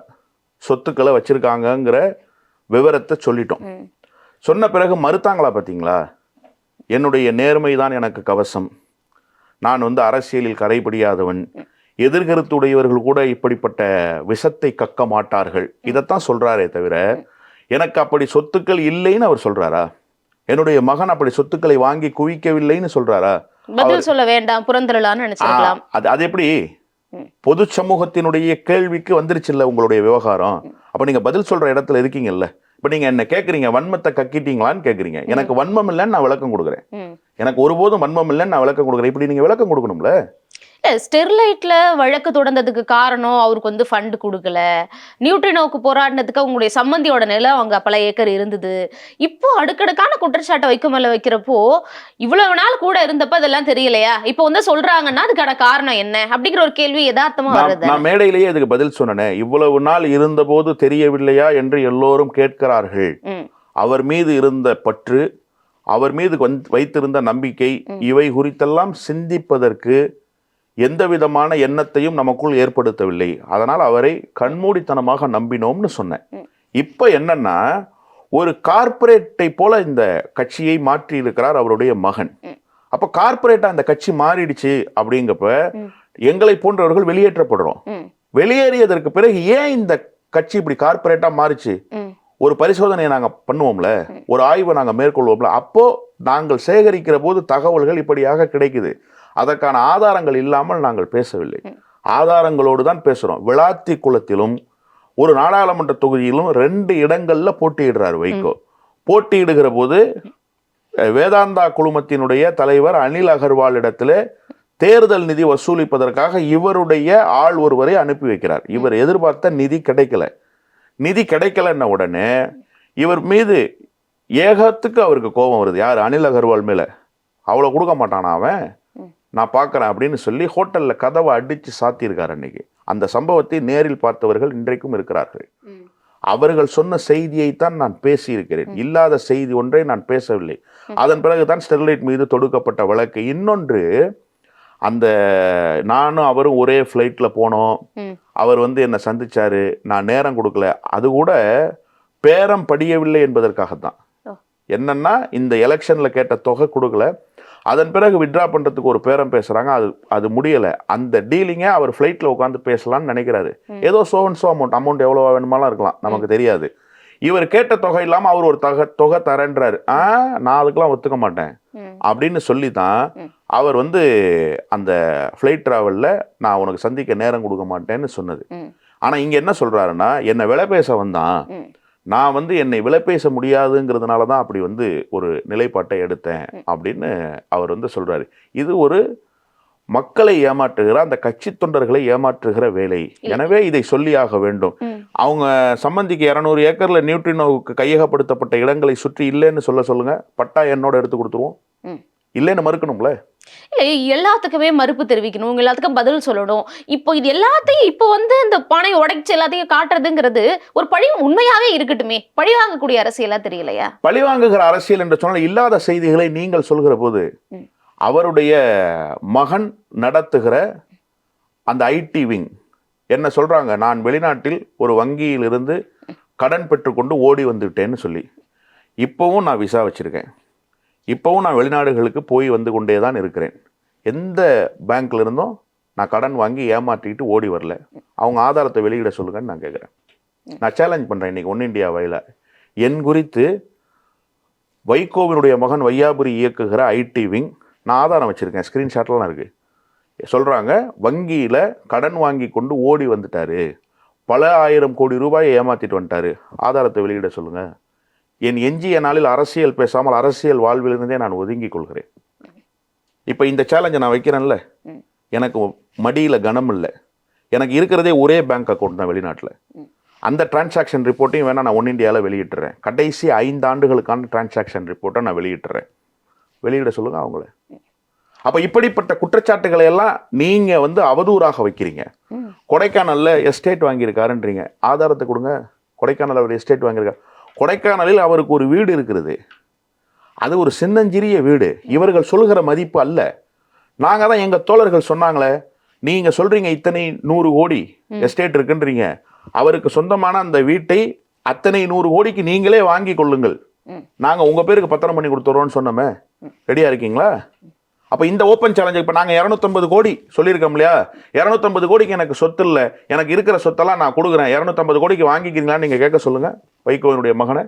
சொத்துக்களை வச்சிருக்காங்கங்கிற விவரத்தை சொல்லிட்டோம். சொன்ன பிறகு மறுத்தாங்களா பார்த்தீங்களா? என்னுடைய நேர்மை தான் எனக்கு கவசம். நான் வந்து அரசியலில் கரைபிடியாதவன். எதிர்கருத்துடையவர்கள் கூட இப்படிப்பட்ட விஷத்தை கக்க மாட்டார்கள். இதைத்தான் சொல்றாரே தவிர எனக்கு அப்படி சொத்துக்கள் இல்லைன்னு அவர் சொல்றாரா? என்னுடைய மகன் அப்படி சொத்துக்களை வாங்கி குவிக்கவில்லைன்னு சொல்றாரா? பதில் சொல்ல வேண்டாம் புறந்தரலான்னு நினைச்சிருக்கலாம். அது அது எப்படி. பொது சமூகத்தினுடைய கேள்விக்கு வந்துருச்சுல்ல உங்களுடைய விவகாரம்? அப்ப நீங்க பதில் சொல்ற இடத்துல இருக்கீங்கல்ல. இப்ப நீங்க என்ன கேக்குறீங்க? வன்மத்தை கக்கிட்டீங்களான்னு கேக்குறீங்க. எனக்கு வன்மம் இல்லைன்னு நான் விளக்கம் கொடுக்குறேன். எனக்கு ஒருபோதும் வன்மம் இல்லைன்னு நான் விளக்கம் கொடுக்குறேன். இப்படி நீங்க விளக்கம் கொடுக்கணும்ல? இல்ல ஸ்டெர்லைட்ல வழக்கு தொடர்ந்ததுக்கு காரணம் அவருக்கு வந்து ஃபண்ட் கொடுக்கல. நியூட்ரினோவுக்கு போராடினதுக்கு அவங்களுடைய சம்மந்தியோட நிலம் அவங்க பல ஏக்கர் இருந்தது. இப்போ அடுக்கடுக்கான குற்றச்சாட்டை வைக்க மேல வைக்கிறப்போ இவ்வளவு நாள் கூட இருந்தப்ப அதெல்லாம் தெரியலையா? இப்போ வந்து சொல்றாங்கன்னா அதுக்கான காரணம் என்ன? அப்படிங்கிற ஒரு கேள்வி யதார்த்தமா நான் வருது. நான் மேடையிலேயே இதுக்கு பதில் சொன்னேன். இவ்வளவு நாள் இருந்தபோது தெரியவில்லையா என்று எல்லோரும் கேட்கிறார்கள். அவர் மீது இருந்த பற்று அவர் மீது வைத்திருந்த நம்பிக்கை இவை குறித்தெல்லாம் சிந்திப்பதற்கு எந்த விதமான எண்ணத்தையும் நமக்குள் ஏற்படுத்தவில்லை. அதனால் அவரை கண்மூடித்தனமாக நம்பினோம்னு சொன்னேன். இப்போ என்னன்னா ஒரு கார்ப்பரேட்டை போல இந்த கட்சியை மாற்றி இருக்கிறார் அவருடைய மகன். அப்ப கார்ப்பரேட்டா அந்த கட்சி மாறிடுச்சு அப்படிங்கப்ப. எங்களை போன்றவர்கள் வெளியேற்றப்படுறோம். வெளியேறியதற்கு பிறகு ஏன் இந்த கட்சி இப்படி கார்ப்பரேட்டா மாறிச்சு? ஒரு பரிசோதனையை நாங்க பண்ணுவோம்ல ஒரு ஆய்வை நாங்க மேற்கொள்வோம்ல அப்போ நாங்கள் சேகரிக்கிற போது தகவல்கள் இப்படியாக கிடைக்குது. அதற்கான ஆதாரங்கள் இல்லாமல் நாங்கள் பேசவில்லை. ஆதாரங்களோடு தான் பேசுறோம். விளாத்தி குளத்திலும் ஒரு நாடாளுமன்ற தொகுதியிலும் ரெண்டு இடங்கள்ல போட்டியிடுறார் வைகோ. போட்டியிடுகிற போது வேதாந்தா குழுமத்தினுடைய தலைவர் அனில் அகர்வால் இடத்துல தேர்தல் நிதி வசூலிப்பதற்காக இவருடைய ஆள் ஒருவரை அனுப்பி வைக்கிறார். இவர் எதிர்பார்த்த நிதி கிடைக்கல. நிதி கிடைக்கலன்ன உடனே இவர் மீது ஏகத்துக்கு அவருக்கு கோபம் வருது. யார்? அனில் அகர்வால் மேல. அவ்வளோ கொடுக்க மாட்டானா அவன்? நான் பார்க்குறேன் அப்படின்னு சொல்லி ஹோட்டலில் கதவை அடித்து சாத்தியிருக்கார் அன்னைக்கு. அந்த சம்பவத்தை நேரில் பார்த்தவர்கள் இன்றைக்கும் இருக்கிறார்கள். அவர்கள் சொன்ன செய்தியைத்தான் நான் பேசியிருக்கிறேன். இல்லாத செய்தி ஒன்றை நான் பேசவில்லை. அதன் பிறகுதான் ஸ்டெர்லைட் மீது தொடுக்கப்பட்ட வழக்கு. இன்னொன்று அந்த நானும் அவரும் ஒரே ஃப்ளைட்டில் போனோம். அவர் வந்து என்னை சந்திச்சாரு. நான் நேரம் கொடுக்கல. அது கூட பேரம் படியவில்லை என்பதற்காகத்தான். ஓ. என்னன்னா இந்த எலெக்ஷன்ல கேட்ட தொகை கொடுக்கல. அதன் பிறகு வித்ட்ரா பண்றதுக்கு ஒரு பேரம் பேசுறாங்க. அது அது முடியல. அந்த டீலிங்கை அவர் ஃப்ளைட்ல உட்காந்து பேசலாம்னு நினைக்கிறாரு. ஏதோ so and so amount amount எவ்வளோ வேணுமாலாம் இருக்கலாம். நமக்கு தெரியாது. இவர் கேட்ட தொகை இல்லாம அவர் ஒரு தொகை தொகை தரேன்றாரு. ஆ நான் அதுக்கெல்லாம் ஒத்துக்க மாட்டேன். அப்படின்னு சொல்லி தான். அவர் வந்து அந்த ஃப்ளைட் ட்ராவலில் நான் உனக்கு சந்திக்க நேரம் கொடுக்க மாட்டேன்னு சொன்னது. ஆனால் இங்கே என்ன சொல்கிறாருன்னா என்னை விலை பேச வந்தான். நான் வந்து என்னை விலை பேச முடியாதுங்கிறதுனால தான் அப்படி வந்து ஒரு நிலைப்பாட்டை எடுத்தேன் அப்படின்னு அவர் வந்து சொல்கிறாரு இது ஒரு மக்களை ஏமாற்றுகிற அந்த கட்சி தொண்டர்களை ஏமாற்றுகிற வேலை. எனவே இதை சொல்லியாக வேண்டும். அவங்க சம்பந்திக்கு இரநூறு ஏக்கர்ல நியூட்ரினோவுக்கு கையகப்படுத்தப்பட்ட இடங்களை சுற்றி இல்லைன்னு சொல்ல சொல்லுங்க. பட்டா என்னோட எடுத்து கொடுத்துருவோம். இல்லைன்னு மறுக்கணும்ல? இல்ல எல்லாத்துக்குமே மறுப்பு தெரிவிக்கணும். உங்க எல்லாத்துக்கும் பதில் சொல்லணும். இப்போ இது எல்லாத்தையும் இப்போ வந்து இந்த பானை உடைச்சு எல்லாத்தையும் காட்டுறதுங்கிறது ஒரு பழி உண்மையாவே இருக்கட்டுமே. பழி வாங்கக்கூடிய அரசியலா தெரியலையா? பழிவாங்குகிற அரசியல் என்று சொன்னால் இல்லாத செய்திகளை நீங்கள் சொல்கிற போது. அவருடைய மகன் நடத்துகிற அந்த ஐடி விங் என்ன சொல்கிறாங்க நான் வெளிநாட்டில் ஒரு வங்கியிலிருந்து கடன் பெற்றுக்கொண்டு ஓடி வந்துவிட்டேன்னு சொல்லி. இப்போவும் நான் விசா வச்சுருக்கேன். இப்போவும் நான் வெளிநாடுகளுக்கு போய் வந்து கொண்டே தான் இருக்கிறேன். எந்த பேங்க்ல இருந்தும் நான் கடன் வாங்கி ஏமாற்றிக்கிட்டு ஓடி வரல. அவங்க ஆதாரத்தை வெளியிட சொல்லுங்கன்னு நான் கேட்குறேன் நான் சேலஞ்ச் பண்ணுறேன் இன்றைக்கி ஒன் இண்டியா வயல. என் குறித்து வைகோவினுடைய மகன் வையாபுரி இயக்குகிற ஐடி விங் நான் ஆதாரம் வச்சுருக்கேன். ஸ்க்ரீன்ஷாட்லாம் இருக்குது சொல்கிறாங்க வங்கியில் கடன் வாங்கி கொண்டு ஓடி வந்துட்டார். பல ஆயிரம் கோடி ரூபாயை ஏமாற்றிட்டு வந்துட்டாரு. ஆதாரத்தை வெளியிட சொல்லுங்கள் என் எஞ்சிய நாளில் அரசியல் பேசாமல் அரசியல் வாழ்விலிருந்தே நான் ஒதுங்கிக் கொள்கிறேன். இப்போ இந்த சேலஞ்சை நான் வைக்கிறேன்ல. எனக்கு மடியில் கனம் இல்லை. எனக்கு இருக்கிறதே ஒரே பேங்க் அக்கௌண்ட் தான் வெளிநாட்டில். அந்த டிரான்சாக்ஷன் ரிப்போர்ட்டையும் வேணால் நான் ஒன் இண்டியாவில் வெளியிட்டுறேன். கடைசி ஐந்து ஆண்டுகளுக்கான டிரான்சாக்ஷன் ரிப்போர்ட்டை நான் வெளியிட்டுறேன். வெளியிட சொல்லுங்கள் அவங்கள. அப்போ இப்படிப்பட்ட குற்றச்சாட்டுகளை எல்லாம் நீங்கள் வந்து அவதூறாக வைக்கிறீங்க. கொடைக்கானலில் எஸ்டேட் வாங்கியிருக்காருன்றீங்க. ஆதாரத்தை கொடுங்க. கொடைக்கானல் அவர் எஸ்டேட் வாங்கியிருக்கார். கொடைக்கானலில் அவருக்கு ஒரு வீடு இருக்கிறது. அது ஒரு சின்னஞ்சிறிய வீடு. இவர்கள் சொல்கிற மதிப்பு அல்ல. நாங்கள் தான் எங்கள் தோழர்கள் சொன்னாங்களே நீங்கள் சொல்கிறீங்க இத்தனை நூறு கோடி எஸ்டேட் இருக்குன்றீங்க. அவருக்கு சொந்தமான அந்த வீட்டை அத்தனை நூறு கோடிக்கு நீங்களே வாங்கி கொள்ளுங்கள். நாங்கள் உங்கள் பேருக்கு பத்திரம் பண்ணி கொடுத்துறோம்னு சொன்னோமே. ரெடியாக இருக்கீங்களா? அப்போ இந்த ஓப்பன் சேலஞ்ச் இப்போ நாங்கள் இரநூத்தம்பது கோடி சொல்லியிருக்கோம் இல்லையா? இரநூத்தம்பது கோடிக்கு எனக்கு சொத்து இல்லை. எனக்கு இருக்கிற சொத்தெல்லாம் நான் கொடுக்குறேன். இரநூத்தம்பது கோடிக்கு வாங்கிக்கிறீங்களான்னு நீங்கள் கேட்க சொல்லுங்கள் வைகோவினுடைய மகனை.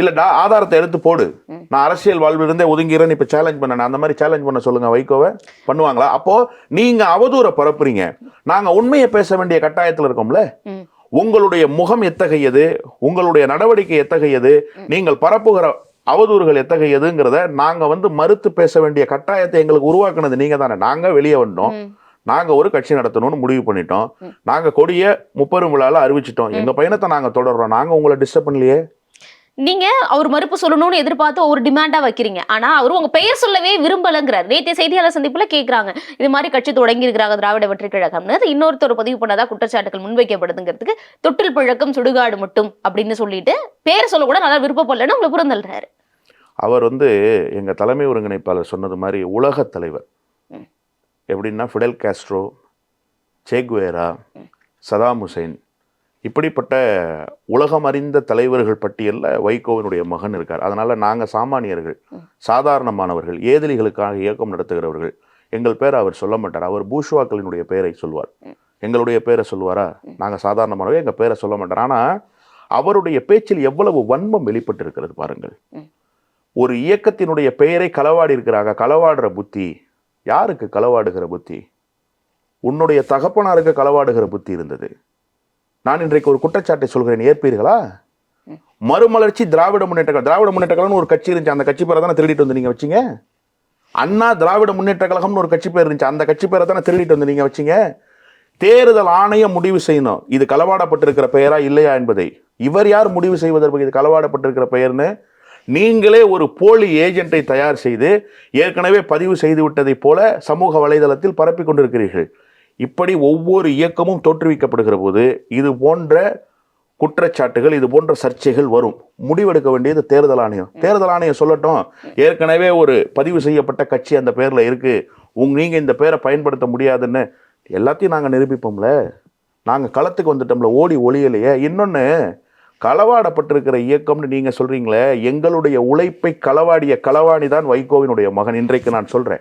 இல்லை டா ஆதாரத்தை எடுத்து போடு. நான் அரசியல் வாழ்விலிருந்தே ஒதுங்கிறேன்னு இப்போ சேலஞ்ச் பண்ணேன். அந்த மாதிரி சேலஞ்ச் பண்ண சொல்லுங்க வைகோவை. பண்ணுவாங்களா? அப்போ நீங்க அவதூற பரப்புறீங்க. நாங்க உண்மையை பேச வேண்டிய கட்டாயத்தில் இருக்கோம்ல. உங்களுடைய முகம் எத்தகையது? உங்களுடைய நடவடிக்கை எத்தகையது? நீங்கள் பரப்புகிற அவதூறுகள் எத்தகையதுங்கிறத நாங்க வந்து மறுத்து பேச வேண்டிய கட்டாயத்தை எங்களுக்கு உருவாக்குனது நீங்க தானே. நாங்க வெளியே வந்தோம். ம். நாங்க ஒரு கட்சி நடத்தணும்னு முடிவு பண்ணிட்டோம். நாங்க கொடிய முப்பெரும் அறிவிச்சிட்டோம். எங்க பயணத்தை நாங்க தொடர்றோம். நாங்க உங்களை டிஸ்டர்ப் பண்ணலையே. நீங்க அவர் மறுப்பு சொல்லணும்னு எதிர்பார்த்து ஒரு டிமாண்டா வைக்கிறீங்க. ஆனா அவர் உங்க பெயர் சொல்லவே விரும்பலங்கிறார். நேற்றைய செய்தியாளர் சந்திப்புல கேக்குறாங்க. இது மாதிரி கட்சி தொடங்கி இருக்கிறாங்க திராவிட வெற்றி கழகம்னு அது இன்னொருத்தர் பதிவு பண்ணதா குற்றச்சாட்டுகள் முன்வைக்கப்படுதுங்கிறதுக்கு தொட்டில் பழக்கம் சுடுகாடு மட்டும் அப்படின்னு சொல்லிட்டு பேர் சொல்ல கூட நல்லா விருப்பப்படலன்னு உங்களை புறந்தல்றாரு அவர் வந்து எங்கள் தலைமை ஒருங்கிணைப்பாளர் சொன்னது மாதிரி உலகத் தலைவர். எப்படின்னா Fidel Castro Che Guevara Saddam Hussein. இப்படிப்பட்ட உலகம் அறிந்த தலைவர்கள் பட்டியலில் வைகோவினுடைய மகன் இருக்கார். அதனால் நாங்கள் சாமானியர்கள் சாதாரணமானவர்கள் ஏதிலிகளுக்காக இயக்கம் நடத்துகிறவர்கள். எங்கள் பேரை அவர் சொல்ல மாட்டார். அவர் பூஷ்வாக்களினுடைய பெயரை சொல்வார் எங்களுடைய பேரை சொல்லுவாரா? நாங்கள் சாதாரணமானவர்கள் எங்கள் பேரை சொல்ல மாட்டார். ஆனால் அவருடைய பேச்சில் எவ்வளவு வன்மம் வெளிப்பட்டு இருக்கிறது பாருங்கள் ஒரு இயக்கத்தினுடைய பெயரை களவாடி இருக்கிறாங்க களவாடுற புத்தி. யாருக்கு களவாடுகிற புத்தி? உன்னுடைய தகப்பனாருக்கு களவாடுகிற புத்தி இருந்தது. நான் இன்றைக்கு ஒரு குற்றச்சாட்டை சொல்கிறேன் ஏற்பீர்களா? மறுமலர்ச்சி திராவிட முன்னேற்ற கழகம் திராவிட முன்னேற்ற கழகம்னு ஒரு கட்சி இருந்துச்சு அந்த கட்சி பேரை தானே திருடிட்டு வந்து வச்சீங்க? அண்ணா திராவிட முன்னேற்ற கழகம்னு ஒரு கட்சி பேர் இருந்துச்சு அந்த கட்சி பேரை தானே திருடிட்டு வந்து நீங்க வச்சீங்க? தேர்தல் ஆணையம் முடிவு செய்யணும். இது களவாடப்பட்டிருக்கிற பெயரா இல்லையா என்பதை. இவர் யார் முடிவு செய்வதற்கு இது களவாடப்பட்டிருக்கிற பெயர்னு நீங்களே ஒரு போலி ஏஜென்ட்டை தயார் செய்து ஏற்கனவே பதிவு செய்து விட்டதைப் போல சமூக வலைதளத்தில் பரப்பி கொண்டிருக்கிறீர்கள். இப்படி ஒவ்வொரு இயக்கமும் தோற்றுவிக்கப்படுகிற போது இது போன்ற குற்றச்சாட்டுகள் இது போன்ற சர்ச்சைகள் வரும். முடிவெடுக்க வேண்டியது தேர்தல் ஆணையம். தேர்தல் ஆணையம் சொல்லட்டும் ஏற்கனவே ஒரு பதிவு செய்யப்பட்ட கட்சி அந்த பேரில் இருக்குது உங் நீங்கள் இந்த பேரை பயன்படுத்த முடியாதுன்னு எல்லாத்தையும் நாங்கள் நிரூபிப்போம்ல? நாங்கள் களத்துக்கு வந்துட்டோம்ல ஓடி ஒளியலையே. இன்னொன்று களவாடப்பட்டிருக்கிற இயக்கம்னு நீங்க சொல்றீங்களே எங்களுடைய உழைப்பை களவாடிய களவாணி தான் வைகோவினுடைய மகன். இன்றைக்கு நான் சொல்றேன்.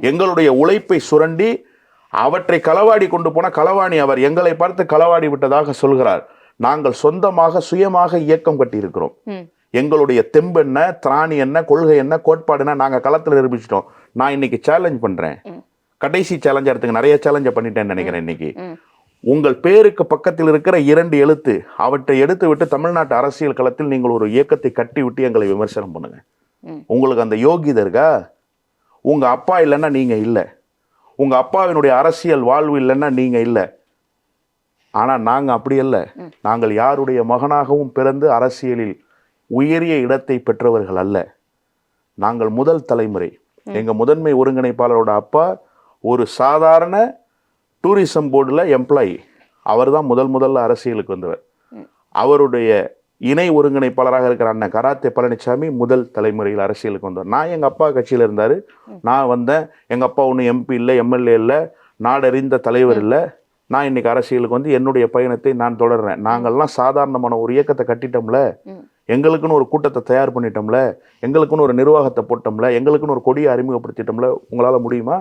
எங்களுடைய உழைப்பை சுரண்டி அவற்றை களவாடி கொண்டு போன களவாணி அவர் எங்களை பார்த்து களவாடி விட்டதாக சொல்கிறார். நாங்கள் சொந்தமாக சுயமாக இயக்கம் கட்டியிருக்கிறோம். எங்களுடைய தெம்பு என்ன திராணி என்ன கொள்கை என்ன கோட்பாடு என்ன நாங்க களத்துல நிரூபிச்சிட்டோம். நான் இன்னைக்கு சேலஞ்ச் பண்றேன். ம். கடைசி சேலஞ்சா எடுத்துங்க. நிறைய சேலஞ்சை பண்ணிட்டேன்னு நினைக்கிறேன் இன்னைக்கு. உங்கள் பேருக்கு பக்கத்தில் இருக்கிற இரண்டு எழுத்து அவற்றை எடுத்து விட்டு தமிழ்நாட்டு அரசியல் களத்தில் நீங்கள் ஒரு இயக்கத்தை கட்டி விட்டு எங்களை விமர்சனம் பண்ணுங்க. உங்களுக்கு அந்த யோகிதை இருக்கா? உங்க அப்பா இல்லைன்னா நீங்க இல்லை. உங்க அப்பாவினுடைய அரசியல் வாழ்வு இல்லைன்னா நீங்க இல்லை. ஆனா நாங்க அப்படி அல்ல. நாங்கள் யாருடைய மகனாகவும் பிறந்து அரசியலில் உயரிய இடத்தை பெற்றவர்கள் அல்ல. நாங்கள் முதல் தலைமுறை. எங்க முதன்மை ஒருங்கிணைப்பாளரோட அப்பா ஒரு சாதாரண டூரிசம் போர்டில் எம்ப்ளாயி அவர் தான் முதல் முதல்ல அரசியலுக்கு வந்தவர். அவருடைய இணை ஒருங்கிணைப்பாளராக இருக்கிற அண்ணன் கராத்தே பழனிசாமி முதல் தலைமுறையில் அரசியலுக்கு வந்தார். நான் எங்கள் அப்பா கட்சியில் இருந்தார். நான் வந்தேன். எங்கள் அப்பா ஒன்றும் எம்பி இல்லை எம்எல்ஏ இல்லை நாடறிந்த தலைவர் இல்லை. நான் இன்னைக்கு அரசியலுக்கு வந்து என்னுடைய பயணத்தை நான் தொடர்றேன். நாங்கள்லாம் சாதாரணமான ஒரு இயக்கத்தை கட்டிட்டோம்ல. எங்களுக்குன்னு ஒரு கூட்டத்தை தயார் பண்ணிட்டோம்ல. எங்களுக்குன்னு ஒரு நிர்வாகத்தை போட்டோம்ல. எங்களுக்குன்னு ஒரு கொடியை அறிமுகப்படுத்திட்டோம்ல. உங்களால் முடியுமா?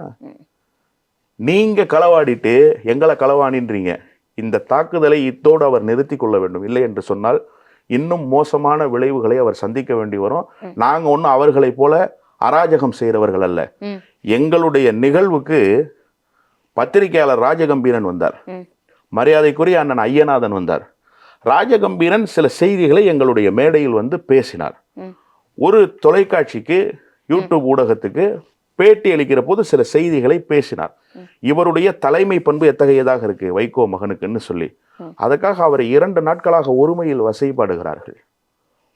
நீங்க களவாடிட்டு எங்களை களவாணின்றீங்க இந்த தாக்குதலை இத்தோடு அவர் நிறுத்தி கொள்ள வேண்டும். இல்லை என்று சொன்னால் இன்னும் மோசமான விளைவுகளை அவர் சந்திக்க வேண்டி வரும். நாங்க ஒன்றும் அவர்களைப் போல அராஜகம் செய்கிறவர்கள் அல்ல. எங்களுடைய நிகழ்வுக்கு பத்திரிகையாளர் ராஜகம்பீரன் வந்தார். மரியாதைக்குரிய அண்ணன் ஐயநாதன் வந்தார். ராஜகம்பீரன் சில செய்திகளை எங்களுடைய மேடையில் வந்து பேசினார். ஒரு தொலைக்காட்சிக்கு யூடியூப் ஊடகத்துக்கு பேட்டி அளிக்கிற போது சில செய்திகளை பேசினார். இவருடைய தலைமை பண்பு எத்தகையதாக இருக்கு? வைகோ மகனுக்குன்னு சொல்லி. அதுக்காக அவரை இரண்டு நாட்களாக ஒருமையில் வசைப்பாடுகிறார்கள்.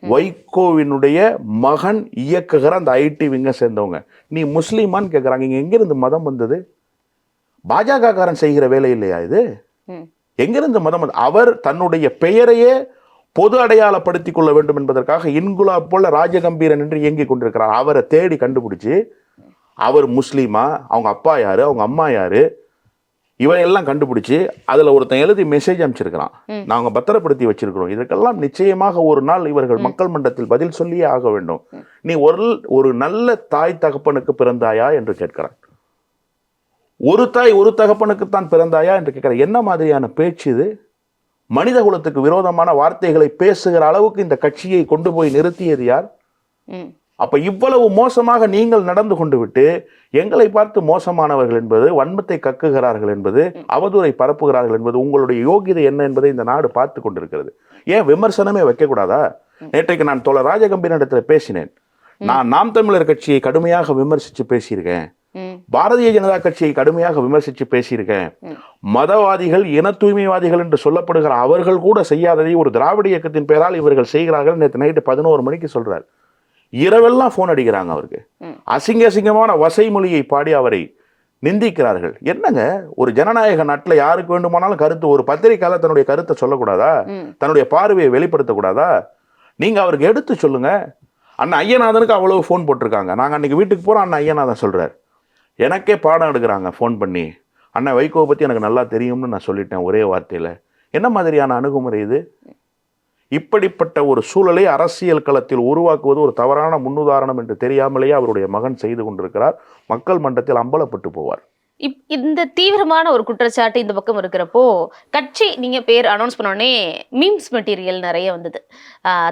வைகோவினுடைய மகன் இயக்குகிற அந்த ஐடி விங்க சேர்ந்தவங்க. நீ முஸ்லீமான்னு கேட்குறாங்க இங்க எங்கிருந்து மதம் வந்தது? பாஜக காரன் செய்கிற வேலை இல்லையா இது. எங்கிருந்து மதம் வந்து அவர் தன்னுடைய பெயரையே பொது அடையாளப்படுத்திக் கொள்ள வேண்டும் என்பதற்காக இன்குலாப் போல ராஜகம்பீரன் என்று இயங்கிக் கொண்டிருக்கிறார். அவரை தேடி கண்டுபிடிச்சு அவர் முஸ்லீமா அவங்க அப்பா யாரு அவங்க அம்மா யாரு இவையெல்லாம் கண்டுபிடிச்சு அதுல ஒருத்தன் எழுதி மெசேஜ் அனுப்பிச்சிருக்கிறான். நாங்க பத்திரப்படுத்தி வச்சிருக்கிறோம். இதற்கெல்லாம் நிச்சயமாக ஒரு நாள் இவர்கள் மக்கள் மன்றத்தில் பதில் சொல்லியே ஆக வேண்டும். நீ ஒரு ஒரு நல்ல தாய் தகப்பனுக்கு பிறந்தாயா என்று கேட்கிறான். ஒரு தாய் ஒரு தகப்பனுக்குத்தான் பிறந்தாயா என்று கேட்கிறார் என்ன மாதிரியான பேச்சு இது? மனித குலத்துக்கு விரோதமான வார்த்தைகளை பேசுகிற அளவுக்கு இந்த கட்சியை கொண்டு போய் நிறுத்தியது யார்? அப்ப இவ்வளவு மோசமாக நீங்கள் நடந்து கொண்டு விட்டு எங்களை பார்த்து மோசமானவர்கள் என்பது வன்மத்தை கக்குகிறார்கள் என்பது அவதூறை பரப்புகிறார்கள் என்பது உங்களுடைய யோகிதை என்ன என்பதை இந்த நாடு பார்த்து கொண்டிருக்கிறது. ஏன் விமர்சனமே வைக்கக்கூடாதா? நேற்றைக்கு நான் தோழர் ராஜகம்பீரிடத்துல பேசினேன். நான் நாம் தமிழர் கட்சியை கடுமையாக விமர்சித்து பேசியிருக்கேன். பாரதிய ஜனதா கட்சியை கடுமையாக விமர்சித்து பேசியிருக்கேன். மதவாதிகள் இன தூய்மைவாதிகள் என்று சொல்லப்படுகிற அவர்கள் கூட செய்யாததை ஒரு திராவிட இயக்கத்தின் பெயரால் இவர்கள் செய்கிறார்கள். நேற்று நைட்டு பதினோரு மணிக்கு சொல்றார். இரவெல்லாம் ஃபோன் அடிக்கிறாங்க அவருக்கு. அசிங்க அசிங்கமான வசை மொழியை பாடி அவரை நிந்திக்கிறார்கள். என்னங்க? ஒரு ஜனநாயக நாட்டில் யாருக்கு வேண்டுமானாலும் கருத்து ஒரு பத்திரிக்கையாளர் தன்னுடைய கருத்தை சொல்லக்கூடாதா? தன்னுடைய பார்வையை வெளிப்படுத்தக்கூடாதா? நீங்க அவருக்கு எடுத்து சொல்லுங்க. அண்ணன் ஐயநாதனுக்கு அவ்வளவு ஃபோன் போட்டிருக்காங்க. நாங்க அன்னைக்கு வீட்டுக்கு போறோம் அண்ணன் ஐயநாதன் சொல்றார். எனக்கே பாடம் எடுக்கிறாங்க ஃபோன் பண்ணி. அண்ணன் வைகோவை பத்தி எனக்கு நல்லா தெரியும்னு நான் சொல்லிட்டேன் ஒரே வார்த்தையில. என்ன மாதிரியான அணுகுமுறை இது? இப்படிப்பட்ட ஒரு சூழலை அரசியல் களத்தில் உருவாக்குவது ஒரு தவறான முன்னுதாரணம் என்று தெரியாமலேயே அவருடைய மகன் செய்து கொண்டிருக்கிறார். மக்கள் மன்றத்தில் அம்பலப்பட்டு போவார். இப் இந்த தீவிரமான ஒரு குற்றச்சாட்டு இந்த பக்கம் இருக்கிறப்போ கட்சி நீங்க பேர் அனௌன்ஸ் பண்ணோடனே மீம்ஸ் மெட்டீரியல் நிறைய வந்தது.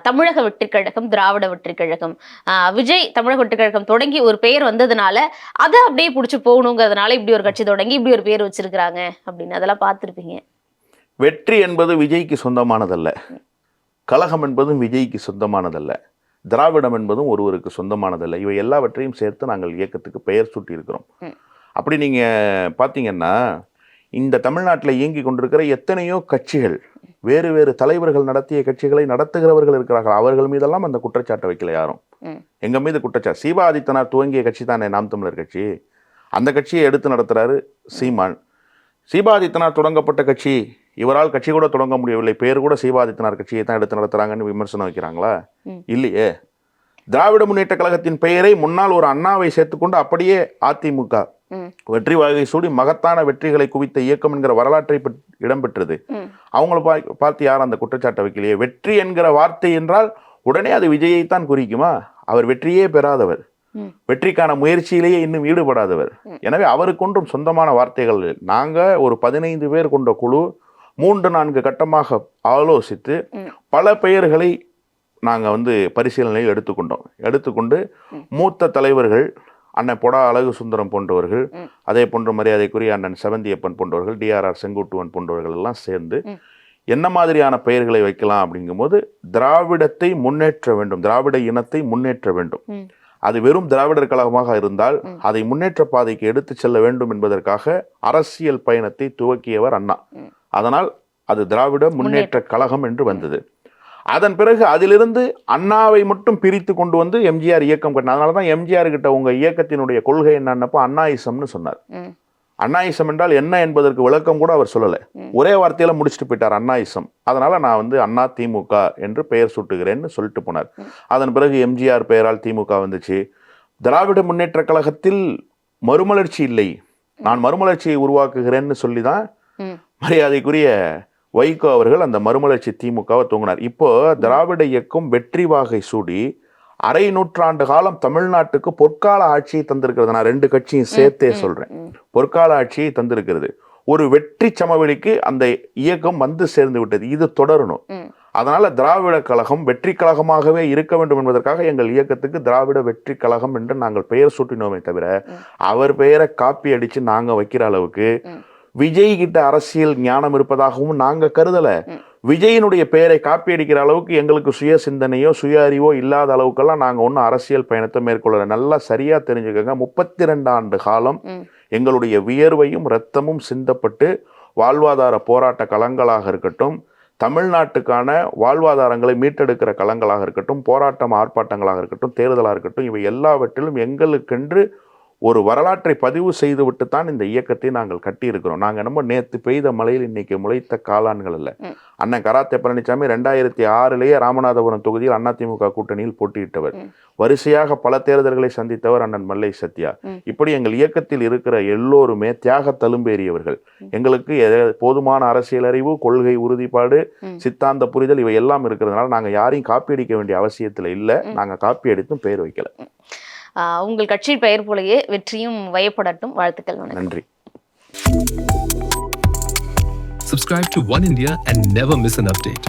தமிழக வெற்றி கழகம் திராவிட வெற்றி கழகம் ஆஹ் விஜய் தமிழக வெற்றி கழகம் தொடங்கி ஒரு பெயர் வந்ததுனால அதை அப்படியே பிடிச்சி போகணுங்கிறதுனால இப்படி ஒரு கட்சி தொடங்கி இப்படி ஒரு பேர் வச்சிருக்கிறாங்க அப்படின்னு அதெல்லாம் பார்த்துருப்பீங்க. வெற்றி என்பது விஜய்க்கு சொந்தமானதல்ல. கழகம் என்பதும் விஜய்க்கு சொந்தமானதல்ல. திராவிடம் என்பதும் ஒருவருக்கு சொந்தமானதல்ல. இவை எல்லாவற்றையும் சேர்த்து நாங்கள் இயக்கத்துக்கு பெயர் சூட்டியிருக்கிறோம். அப்படி நீங்கள் பார்த்தீங்கன்னா இந்த தமிழ்நாட்டில் இயங்கி கொண்டிருக்கிற எத்தனையோ கட்சிகள் வேறு வேறு தலைவர்கள் நடத்திய கட்சிகளை நடத்துகிறவர்கள் இருக்கிறார்கள். அவர்கள் மீதெல்லாம் அந்த குற்றச்சாட்டை வைக்கல யாரும். ம். எங்க மீது குற்றச்சாட்டு. சீபா ஆதித்தனார் துவங்கிய கட்சி தானே நாம் தமிழர் கட்சி. அந்த கட்சியை எடுத்து நடத்துறாரு சீமான். சீபாதித்தனார் தொடங்கப்பட்ட கட்சி இவரால் கட்சி கூட தொடங்க முடியவில்லை. பேர் கூட சீபாதித்தனார் கட்சியை தான் எடுத்து நடத்துறாங்கன்னு விமர்சனம் வைக்கிறாங்களா. இல்லையே. திராவிட முன்னேற்ற கழகத்தின் பெயரை முன்னால் ஒரு அண்ணாவை சேர்த்துக்கொண்டு அப்படியே அதிமுக. வெற்றி வாகை சூடி மகத்தான வெற்றிகளை குவித்த இயக்கம் என்கிற வரலாற்றை பெற்- இடம்பெற்றது. அவங்கள பார்த்து யாரும் அந்த குற்றச்சாட்டை வைக்கலையே? வெற்றி என்கிற வார்த்தை என்றால் உடனே அது விஜயைத்தான் குறிக்குமா? அவர் வெற்றியே பெறாதவர். வெற்றிக்கான முயற்சியிலேயே இன்னும் ஈடுபடாதவர். எனவே அவருக்கொன்றும் சொந்தமான வார்த்தைகள் இல்லை. நாங்க ஒரு பதினைந்து பேர் கொண்ட குழு மூன்று நான்கு கட்டமாக ஆலோசித்து. பல பெயர்களை நாங்க வந்து பரிசீலனையில் எடுத்துக்கொண்டோம் எடுத்துக்கொண்டு மூத்த தலைவர்கள் அண்ணன் பொடா அழகு சுந்தரம் போன்றவர்கள். அதே போன்ற மரியாதைக்குரிய அண்ணன் செவந்தியப்பன் போன்றவர்கள் டிஆர்ஆர் செங்குட்டுவன் போன்றவர்கள் எல்லாம் சேர்ந்து. என்ன மாதிரியான பெயர்களை வைக்கலாம் அப்படிங்கும்போது திராவிடத்தை முன்னேற்ற வேண்டும் திராவிட இனத்தை முன்னேற்ற வேண்டும் அது வெறும் திராவிடர் கழகமாக இருந்தால் அதை முன்னேற்ற பாதைக்கு எடுத்து செல்ல வேண்டும் என்பதற்காக அரசியல் பயணத்தை துவக்கியவர் அண்ணா. அதனால் அது திராவிட முன்னேற்ற கழகம் என்று வந்தது. அதன் பிறகு அதிலிருந்து அண்ணாவை மட்டும் பிரித்து கொண்டு வந்து எம்ஜிஆர் இயக்கம் கட்டினார். அதனால தான் எம்ஜிஆர் கிட்ட உங்க இயக்கத்தினுடைய கொள்கை என்னன்னப்போ அண்ணாயிசம்னு சொன்னார். அண்ணாயிசம் என்றால் என்ன என்பதற்கு விளக்கம் கூட அவர் சொல்லலை. ஒரே வார்த்தையில முடிச்சுட்டு போயிட்டார் அண்ணாயிசம். அதனால நான் வந்து அண்ணா திமுக என்று பெயர் சூட்டுகிறேன்னு சொல்லிட்டு போனார். அதன் பிறகு எம்ஜிஆர் பெயரால் திமுக வந்துச்சு. திராவிட முன்னேற்ற கழகத்தில் மறுமலர்ச்சி இல்லை. நான் மறுமலர்ச்சியை உருவாக்குகிறேன்னு சொல்லி தான் மரியாதைக்குரிய வைகோ அவர்கள் அந்த மறுமலர்ச்சி திமுகவை தூங்கினார். இப்போ திராவிட இயக்கம் வெற்றி வாகை சூடி அரை நூற்றாண்டு காலம் தமிழ்நாட்டுக்கு பொற்கால ஆட்சியை தந்திருக்கிறது. நான் ரெண்டு கட்சியும் சேர்த்தே சொல்றேன். பொற்கால ஆட்சியை தந்திருக்கிறது. ஒரு வெற்றி சமவெளிக்கு அந்த இயக்கம் வந்து சேர்ந்து விட்டது. இது தொடரணும். அதனால திராவிட கழகம் வெற்றி கழகமாகவே இருக்க வேண்டும் என்பதற்காக எங்கள் இயக்கத்துக்கு திராவிட வெற்றி கழகம் என்று நாங்கள் பெயர் சூட்டினோமே தவிர அவர் பெயரை காப்பி அடிச்சு நாங்க வைக்கிற அளவுக்கு. விஜய் கிட்ட அரசியல் ஞானம் இருப்பதாகவும் நாங்க கருதல. விஜயினுடைய பெயரை காப்பி அடிக்கிற அளவுக்கு எங்களுக்கு சுய சிந்தனையோ சுய அறிவோ இல்லாத அளவுக்கெல்லாம் நாங்க ஒன்றும் அரசியல் பயணத்தை மேற்கொள்ளல. நல்லா சரியா தெரிஞ்சுக்கோங்க. முப்பத்தி ரெண்டு ஆண்டு காலம் எங்களுடைய வியர்வையும் இரத்தமும் சிந்தப்பட்டு வாழ்வாதார போராட்ட களங்களாக இருக்கட்டும் தமிழ்நாட்டுக்கான வாழ்வாதாரங்களை மீட்டெடுக்கிற களங்களாக இருக்கட்டும் போராட்டம் ஆர்ப்பாட்டங்களாக இருக்கட்டும் தேர்தலாக இருக்கட்டும் இவை எல்லாவற்றிலும் எங்களுக்கென்று ஒரு வரலாற்றை பதிவு செய்துவிட்டு தான் இந்த இயக்கத்தை நாங்கள் கட்டியிருக்கிறோம். நாங்கள் நம்ம நேற்று பெய்த மழையில் இன்னைக்கு முளைத்த காளான்கள் அல்ல. அண்ணன் கராத்தே பழனிசாமி ரெண்டாயிரத்தி ஆறிலேயே ராமநாதபுரம் தொகுதியில் அதிமுக கூட்டணியில் போட்டியிட்டவர். வரிசையாக பல தேர்தல்களை சந்தித்தவர் அண்ணன் மல்லை சத்யா. இப்படி எங்கள் இயக்கத்தில் இருக்கிற எல்லோருமே தியாக தழும்பேறியவர்கள். எங்களுக்கு போதுமான அரசியல் அறிவு கொள்கை உறுதிப்பாடு. சித்தாந்த புரிதல் இவை எல்லாம் இருக்கிறதுனால நாங்க யாரையும் காப்பி அடிக்க வேண்டிய அவசியத்துல இல்ல. நாங்க காப்பி அடித்தும் பெயர் வைக்கல. உங்கள் கட்சி பெயர் போலயே வெற்றியும் வயப்படட்டும். வாழ்த்துக்கள் வணக்கம். நன்றி. Subscribe to One India and never miss an update.